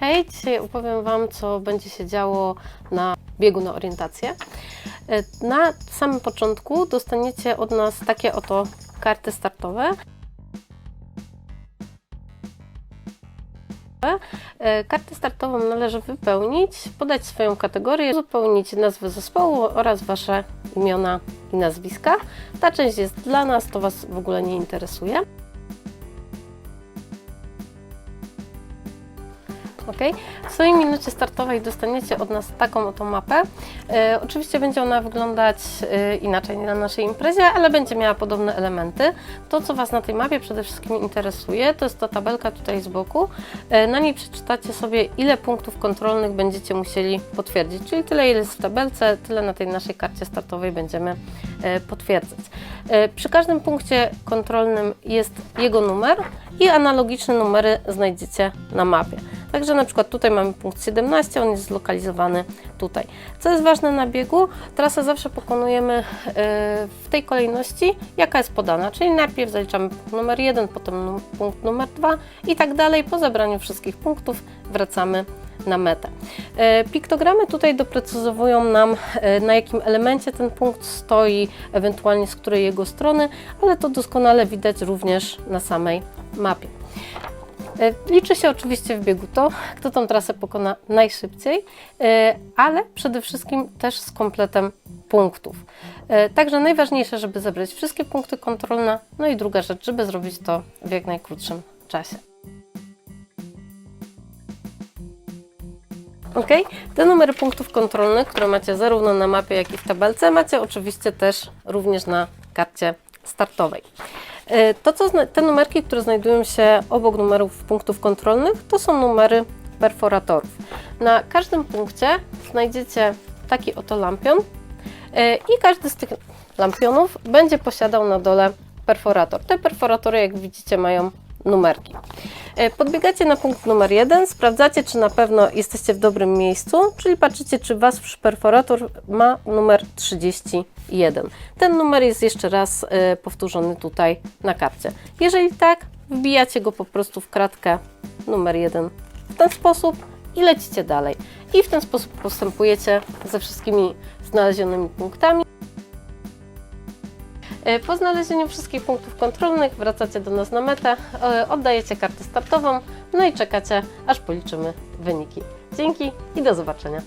Hej, dzisiaj opowiem Wam, co będzie się działo na biegu na orientację. E, Na samym początku dostaniecie od nas takie oto karty startowe. E, Kartę startową należy wypełnić, podać swoją kategorię, uzupełnić nazwę zespołu oraz Wasze imiona i nazwiska. Ta część jest dla nas, to Was w ogóle nie interesuje. Ok. W swojej minucie startowej dostaniecie od nas taką oto mapę. E, oczywiście będzie ona wyglądać e, inaczej na naszej imprezie, ale będzie miała podobne elementy. To, co Was na tej mapie przede wszystkim interesuje, to jest ta tabelka tutaj z boku. E, na niej przeczytacie sobie, ile punktów kontrolnych będziecie musieli potwierdzić, czyli tyle, ile jest w tabelce, tyle na tej naszej karcie startowej będziemy e, potwierdzać. E, przy każdym punkcie kontrolnym jest jego numer i analogiczne numery znajdziecie na mapie. Także na przykład tutaj mamy punkt 17, on jest zlokalizowany tutaj. Co jest ważne na biegu, trasę zawsze pokonujemy e, w tej kolejności, jaka jest podana, czyli najpierw zaliczamy punkt numer 1, potem punkt numer 2 i tak dalej. Po zebraniu wszystkich punktów wracamy na metę. E, Piktogramy tutaj doprecyzowują nam, e, na jakim elemencie ten punkt stoi, ewentualnie z której jego strony, ale to doskonale widać również na samej mapie. E, Liczy się oczywiście w biegu to, kto tą trasę pokona najszybciej, e, ale przede wszystkim też z kompletem punktów. E, Także najważniejsze, żeby zebrać wszystkie punkty kontrolne, no i druga rzecz, żeby zrobić to w jak najkrótszym czasie. Ok, te numery punktów kontrolnych, które macie zarówno na mapie, jak i w tabelce, macie oczywiście też również na karcie startowej. E, To, co te numerki, które znajdują się obok numerów punktów kontrolnych, to są numery perforatorów. Na każdym punkcie znajdziecie taki oto lampion e, i każdy z tych lampionów będzie posiadał na dole perforator. Te perforatory, jak widzicie, mają numerki. E, Podbiegacie na punkt numer jeden, sprawdzacie, czy na pewno jesteście w dobrym miejscu, czyli patrzycie, czy wasz perforator ma numer 31. Ten numer jest jeszcze raz e, powtórzony tutaj na karcie. Jeżeli tak, wbijacie go po prostu w kratkę numer 1 w ten sposób i lecicie dalej. I w ten sposób postępujecie ze wszystkimi znalezionymi punktami. E, Po znalezieniu wszystkich punktów kontrolnych wracacie do nas na metę, e, oddajecie kartę startową, no i czekacie, aż policzymy wyniki. Dzięki i do zobaczenia.